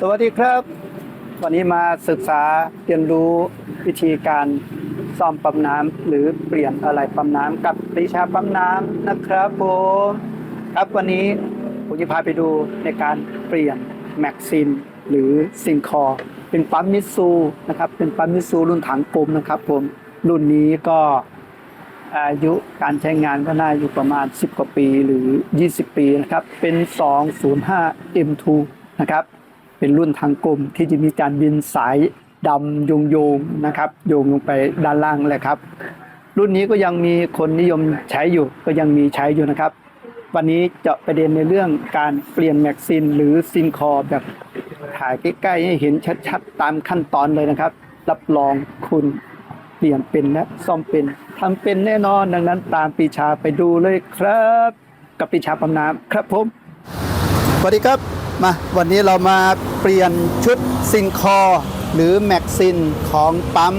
สวัสดีครับ วันนี้มาศึกษาเรียนรู้วิธีการซ่อมปั๊มน้ำหรือเปลี่ยนอะไรปั๊มน้ำกับปรีชาปั๊มน้ำนะครับผมครับวันนี้ผมจะพาไปดูในการเปลี่ยนแม็กซินหรือซิงคอร์เป็นปั๊มมิซูนะครับเป็นปั๊มมิซูรุ่นถังกลมนะครับผมรุ่นนี้ก็ อายุการใช้งานก็น่าอยู่ประมาณ 10 กว่าปีหรือ 20 ปีนะครับ เป็น 205 M2 นะครับ เป็นรุ่นทางกลมที่จะมีการบินสายดำโยงโยงๆนะครับ โยงลงไปด้านล่างเลยครับ รุ่นนี้ก็ยังมีคนนิยมใช้อยู่ ก็ยังมีใช้อยู่นะครับ วันนี้จะประเด็นในเรื่องการเปลี่ยนแม็กซินหรือซินคอร์แบบถ่ายใกล้ๆให้เห็นชัดๆ ตามขั้นตอนเลยนะครับ รับรองคุณ เปลี่ยนเป็นและซ่อมเป็นทำเป็นแน่นอนดังนั้นตามปีชาไปดูเลยครับ กับปีชาปั๊มน้ำครับผมสวัสดีครับมาวันนี้เรามาเปลี่ยนชุดซินคอหรือแม็กซินของปั๊ม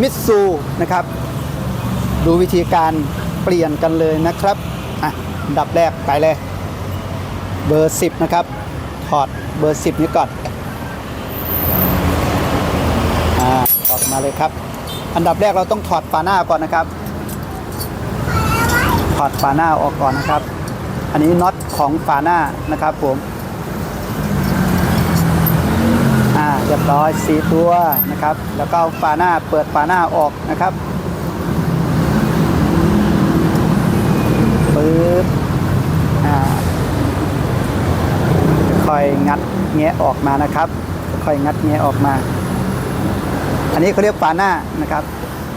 มิตซูนะครับ ดูวิธีการเปลี่ยนกันเลยนะครับอะดับแรกไปเลย เบอร์ 10 นะครับ ถอดเบอร์ 10 นี้ก่อนอ่าออกมาเลยครับ อันดับแรกเราต้องถอดฝาหน้าก่อนนะครับ ถอดฝาหน้าออกก่อนนะครับ อันนี้น็อตของฝาหน้านะครับผมอ่าเรียบร้อยสีตัวนะครับ แล้วก็ฝาหน้าเปิดฝาหน้าออกนะครับปึ๊บอ่าค่อยงัดแงะออกมานะครับ ค่อยงัดแงะออกมา อันนี้เขาเรียกฝาหน้านะครับ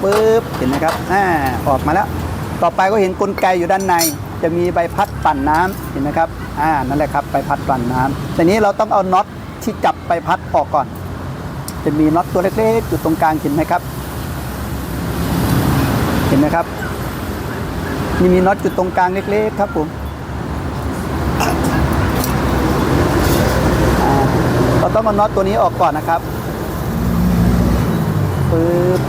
ปึ๊บเห็นไหมครับอ่าออกมาแล้ว ต่อไปก็เห็นกลไกอยู่ด้านใน จะมีใบพัดปั่นน้ำเห็นไหมครับอ่านั่นแหละครับใบพัดปั่นน้ำทีนี้เราต้องเอาน็อตที่จับใบพัดออกก่อน จะมีน็อตตัวเล็กๆอยู่ตรงกลางเห็นไหมครับ เห็นไหมครับนี่มีน็อตอยู่ตรงกลางเล็กๆครับผมเราต้องเอาน็อตตัวนี้ออกก่อนนะครับ ปึ๊บ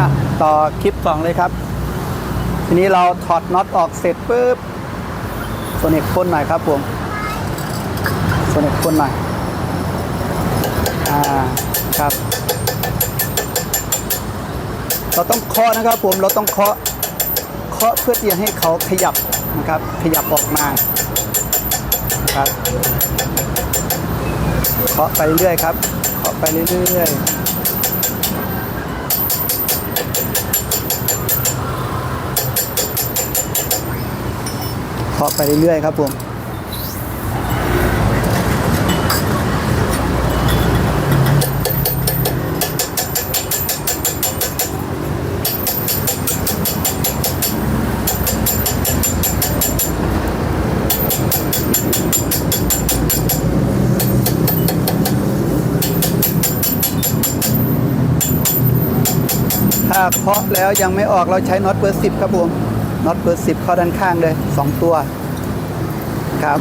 อะต่อคลิปสองเลยครับ ทีนี้เราถอดน็อตออกเสร็จปุ๊บโซน็กพ่นหน่อยครับผมโซน็กพ่นหน่อยอ่าครับ เราต้องเคาะนะครับผมเราต้องเคาะเคาะเพื่อที่จะให้เขาขยับนะครับ ขยับออกมาครับเคาะไปเรื่อยครับ ไปเรื่อยๆเคาะไปเรื่อยๆครับผม เคาะแล้วยังไม่ออกเราใช้น็อตเบอร์สิบครับผมน็อตเบอร์สิบเข้าด้านข้างเลยสองตัวครับ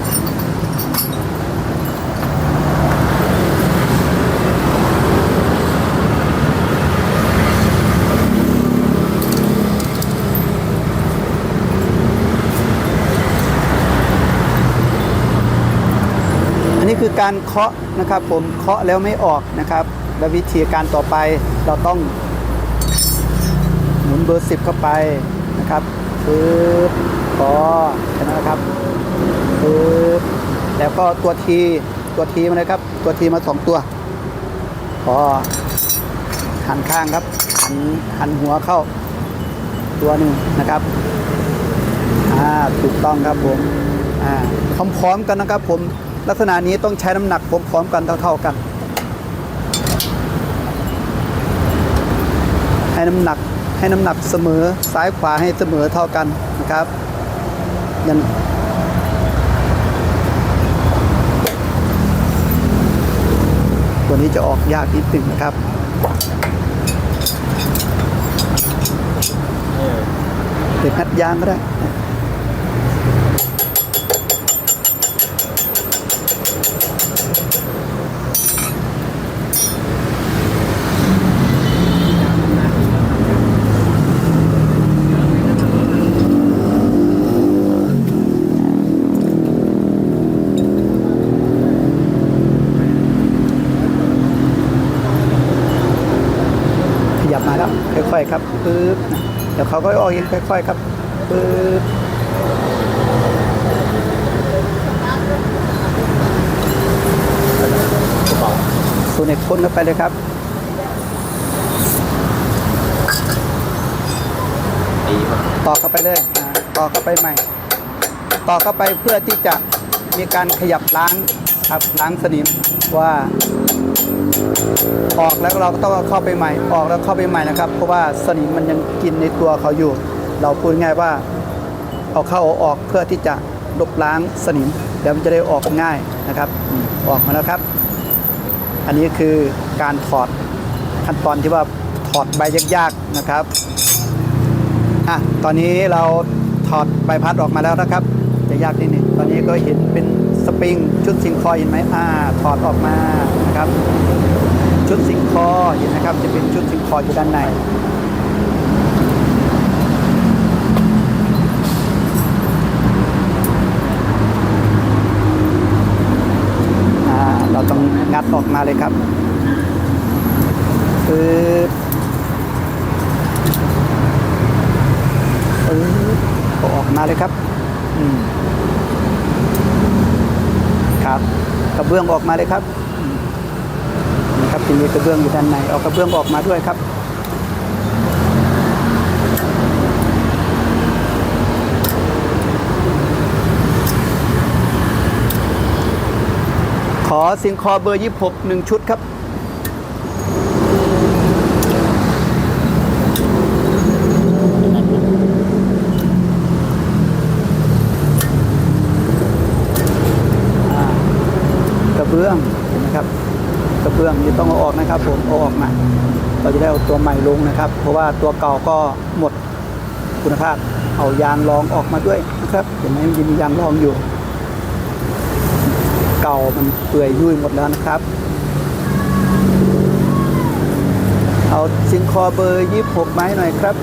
อันนี้คือการเคาะนะครับผมเคาะแล้วไม่ออกนะครับ และวิธีการต่อไปเราต้อง บอร์สิบเข้าไปนะครับปึ๊บพอแค่นั้นนะครับปึ๊บแล้วก็ตัวทีตัวทีมาเลยครับ ตัวทีมาสองตัวพอหันข้างครับ หันหันหัวเข้า ตัวหนึ่งนะครับอ่าถูกต้องครับผมอ่าพร้อมๆกันนะครับผมลักษณะนี้ต้องใช้น้ำหนักพร้อมๆกันเท่า ๆกัน ให้น้ำหนัก ให้น้ำหนักเสมอซ้ายขวาให้เสมอเท่ากันนะครับยันตัวนี้จะออกยากนิดหนึ่งนะครับเด็กนัดยางก็ได้ อยๆครับปึ๊บนะเดี๋ยวเขาก็ออกเองค่อยๆครับปึ๊บคุณเอกพ่นเข้าไปเลยครับดีมากต่อเข้าไปเลยอ่าต่อเข้าไปใหม่ ต่อเข้าไปเพื่อที่จะมีการขยับล้างครับล้างสนิมว่า ออกแล้วเราก็ต้องเข้าไปใหม่ ออกแล้วเข้าไปใหม่นะครับ เพราะว่าสนิมมันยังกินในตัวเขาอยู่ เราพูดง่ายว่าเอาเข้าออกเพื่อที่จะลบล้างสนิมเดี๋ยวมันจะได้ออกง่ายนะครับ ออกมาแล้วครับ อันนี้คือการถอดขั้นตอนที่ว่าถอดใบยากๆนะครับอะตอนนี้เราถอดใบพัดออกมาแล้วนะครับจะยากนิดนึงตอนนี้ก็เห็นเป็นสปริงชุดซิงคอยเห็นไหมอ่าถอดออกมานะครับ ชุดซิงคอเห็นนะครับ จะเป็นชุดซิงคออยู่ด้านใน เราต้องงัดออกมาเลยครับปึ๊บปึ๊บอออกมาเลยครับอืมครับกระเบื้องออกมาเลยครับ อืมนี่ครับทีนี้กระเบื้องอยู่ด้านในเอากระเบื้องออกมาด้วยครับขอซิงคอเบอร์ยี่หกหนึ่งชุดครับ กระเบื้อง ระเบื้องนี่ต้องเอาออกนะครับ ผมเอาออกมาเราจะได้เอาตัวใหม่ลงนะครับ เพราะว่าตัวเก่าก็หมดคุณภาพเอายางรองออกมาด้วยนะครับเห็นไหมมันจะมียางรองอยู่ เก่ามันเปื่อยยุ่ยหมดแล้วนะครับ เอาซิงคอเบอร์ยี่หกไม้หน่อยครับ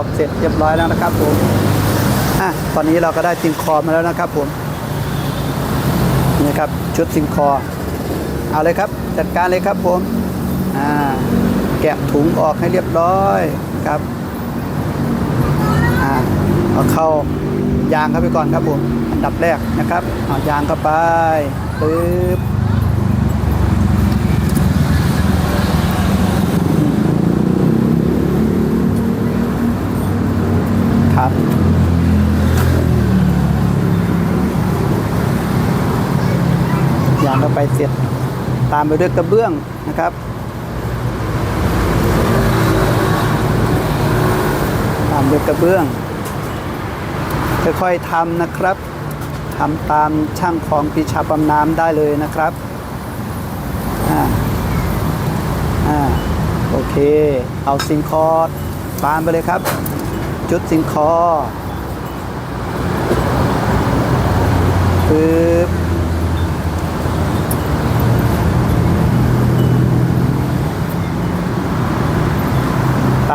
อันนี้ออกเสร็จเรียบร้อยแล้วนะครับผมอะตอนนี้เราก็ได้ซิงคอมาแล้วนะครับผมนี่ครับชุดซิงคอ เอาเลยครับ จัดการเลยครับผมอ่าแกะถุงออกให้เรียบร้อยครับอ่าเอาเข้ายางเข้าไปก่อนครับผมอันดับแรกนะครับเอายางเข้าไปปึ๊บยางเข้าไปเสร็จ ตามไปด้วยกระเบื้องนะครับตามด้วยกระเบื้อง ค่อยๆทำนะครับทำตามช่างของปีชาปั๊มน้ำได้เลยนะครับอ่าอ่าโอเค เอาซิงคอร์ตามไปเลยครับ จุดซิงคอร์ปึ๊บ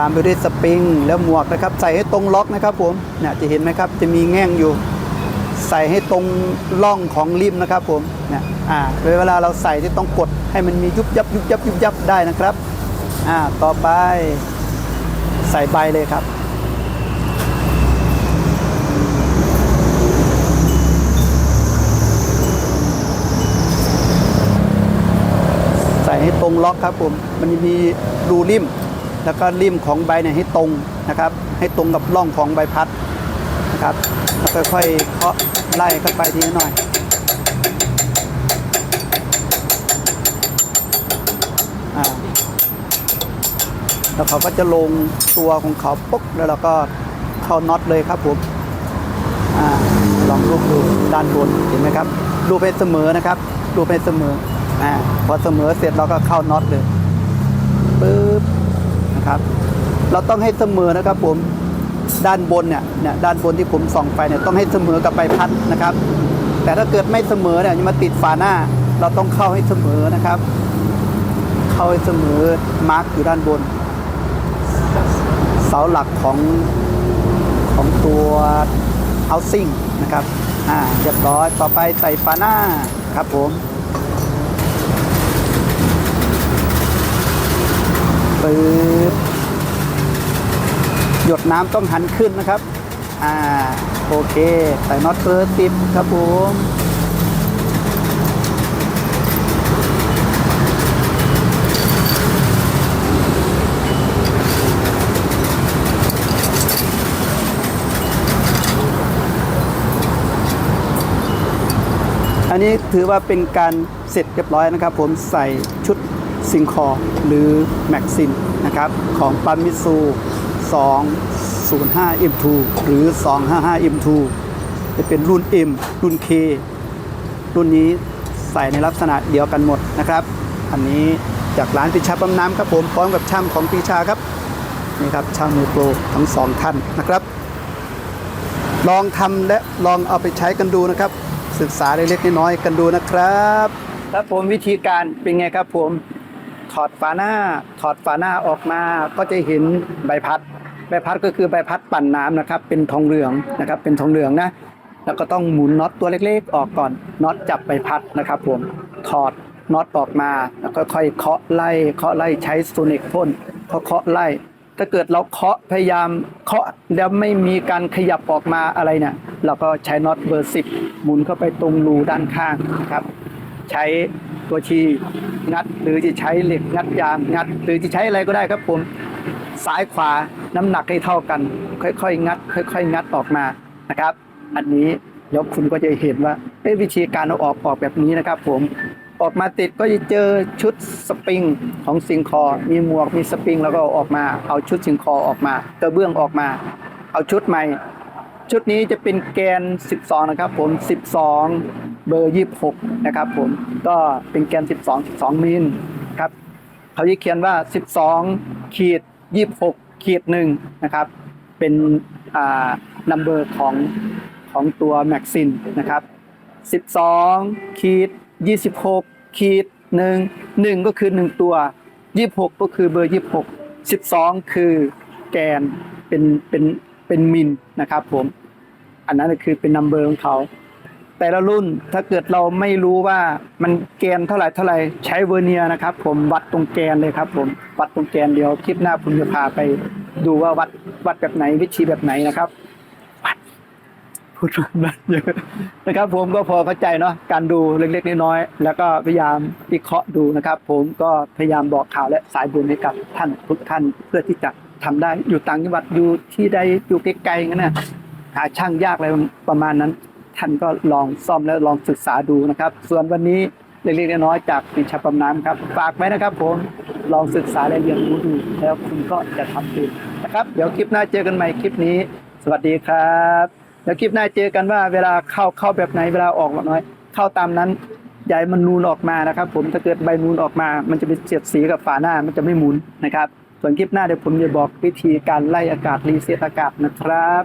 ามไปด้วยสปริงแล้วหมวกนะครับ ใส่ให้ตรงล็อกนะครับผมเนี่ยจะเห็นไหมครับจะมีแง่งอยู่ ใส่ให้ตรงร่องของริมนะครับผมเนี่ยอ่าเวลาเราใส่ที่ต้องกดให้มันมียุบยับยุบยับยุบยับได้นะครับอ่าต่อไปใส่ใบเลยครับใส่ให้ตรงล็อกครับผม มันจะมีรูริม แล้วก็ริมของใบเนี่ยให้ตรงนะครับ ให้ตรงกับร่องของใบพัดนะครับแล้วค่อยๆเคาะไล่เข้าไปทีละหน่อยอ่าแล้วเขาก็จะลงตัวของเขาปุ๊บแล้วเราก็เข้าน็อตเลยครับผมอลองรูปดูด้านบนเห็นไหมครับรูปให้เสมอนะครับรูปให้เสมออ่าพอเสมอเสร็จเราก็เข้าน็อตเลยปึ๊บ นะครับ เราต้องให้เสมอนะครับผมด้านบนเนี่ยเนี่ยด้านบนที่ผมส่องไปเนี่ยต้องให้เสมอกับใบพัดนะครับ แต่ถ้าเกิดไม่เสมอเนี่ยจะมาติดฝาหน้า เราต้องเข้าให้เสมอนะครับ เข้าให้เสมอมาร์กอยู่ด้านบน เสาหลักของของตัว housing นะครับอ่าเรียบร้อยต่อไปใส่ฝาหน้าครับผม ปึ๊บหยดน้ำต้องหันขึ้นนะครับ อ่า โอเคใส่น็อตเบอร์สิบครับผมอันนี้ถือว่าเป็นการเสร็จเรียบร้อยนะครับ ผมใส่ชุด ซิงคอร์หรือแม็กซินนะครับของปั๊มมิซู 205 M2 หรือ 255 M2 จะเป็นรุ่น M รุ่น K รุ่นนี้ใส่ในลักษณะเดียวกันหมดนะครับ อันนี้จากร้านพิชาปั๊มน้ำครับผมพร้อมกับช่างของปีชาครับนี่ครับช่างมือโปรทั้งสองท่านนะครับ ลองทำและลองเอาไปใช้กันดูนะครับ ศึกษาเล็กๆน้อยๆกันดูนะครับ ครับผมวิธีการเป็นไงครับผม ถอดฝาหน้า ถอดฝาหน้าออกมาก็จะเห็นใบพัด ใบพัดก็คือใบพัดปั่นน้ำนะครับ เป็นทองเหลืองนะครับ เป็นทองเหลืองนะ แล้วก็ต้องหมุนน็อตตัวเล็กๆ ออกก่อน น็อตจับใบพัดนะครับ ผม ถอดน็อตออกมา แล้วก็ค่อยเคาะไล่ เคาะไล่ใช้โซนิกพ่นเคาะเคาะไล่ ถ้าเกิดเราเคาะพยายามเคาะแล้วไม่มีการขยับออกมาอะไรเนี่ย เราก็ใช้น็อตเบอร์สิบหมุนเข้าไปตรงรูด้านข้างนะครับ ใช้ ตัวชีงัดหรือจะใช้เหล็กงัดยางงัด หรือจะใช้อะไรก็ได้ครับผมซ้ายขวาน้ำหนักให้เท่ากัน ค่อยๆ งัด ค่อย ๆ งัดออกมานะครับ อันนี้เดี๋ยวคุณก็จะเห็นว่าเอ้วิธีการเอาออกออกแบบนี้นะครับ ผมออกมาติดก็จะเจอชุดสปริงของซิงคอ มีหมวกมีสปริงแล้วก็เอาออกมา เอาชุดซิงคอออกมากระเบื้องออกมา เอาชุดใหม่ ชุดนี้จะเป็นแกน 12 นะครับ ผม 12 เบอร์ 26 นะครับผมก็เป็นแกน 12 12 มิลครับเขาจะเขียนว่า 12 ขีด 26 ขีดหนึ่งนะครับ เป็นอ่านัมเบอร์ของของตัวแม็กซินนะครับ 12 ขีด 26 ขีดหนึ่งหนึ่งก็คือ 1 ตัว 26 ก็คือเบอร์ 26 12 คือแกนเป็นเป็นเป็นมิลนะครับผม อันนั้นก็คือเป็นนัมเบอร์ของเขา แต่ละรุ่นถ้าเกิดเราไม่รู้ว่ามันแกนเท่าไหร่เท่าไหร่ใช้เวอร์เนียนะครับ ผมวัดตรงแกนเลยครับ ผมวัดตรงแกนเดียวคลิปหน้าผมจะพาไป ดูว่าวัดวัดแบบไหนวิธีแบบไหนนะครับพูดมาเยอะนะครับ ผมก็พอเข้าใจเนาะการดูเล็กๆน้อยๆแล้วก็พยายามวิเคราะห์ดูนะครับ ผมก็พยายามบอกข่าวและสายบุญให้กับท่านทุกท่านเพื่อที่จะทำได้อยู่ต่างจังหวัดอยู่ที่ใดอยู่ไกลๆงั้นนะหาช่างยากอะไรประมาณนั้น ท่านก็ลองซ่อมแล้วลองศึกษาดูนะครับ ส่วนวันนี้เล็กๆน้อยๆจากปีชาปำน้ำครับฝากไว้นะครับผมลองศึกษาและเรียนรู้ดู แล้วคุณก็จะทำเองนะครับ เดี๋ยวคลิปหน้าเจอกันใหม่คลิปนี้ สวัสดีครับ แล้วคลิปหน้าเจอกันว่าเวลาเข้าเข้าแบบไหนเวลาออกแบบน้อย เข้าตามนั้นใหญ่มันนูนออกมานะครับ ผมถ้าเกิดใบนูนออกมา มันจะไปเสียดสีกับฝาหน้ามันจะไม่หมุนนะครับ ส่วนคลิปหน้าเดี๋ยวผมจะบอกวิธีการไล่อากาศรีเซตอากาศนะครับ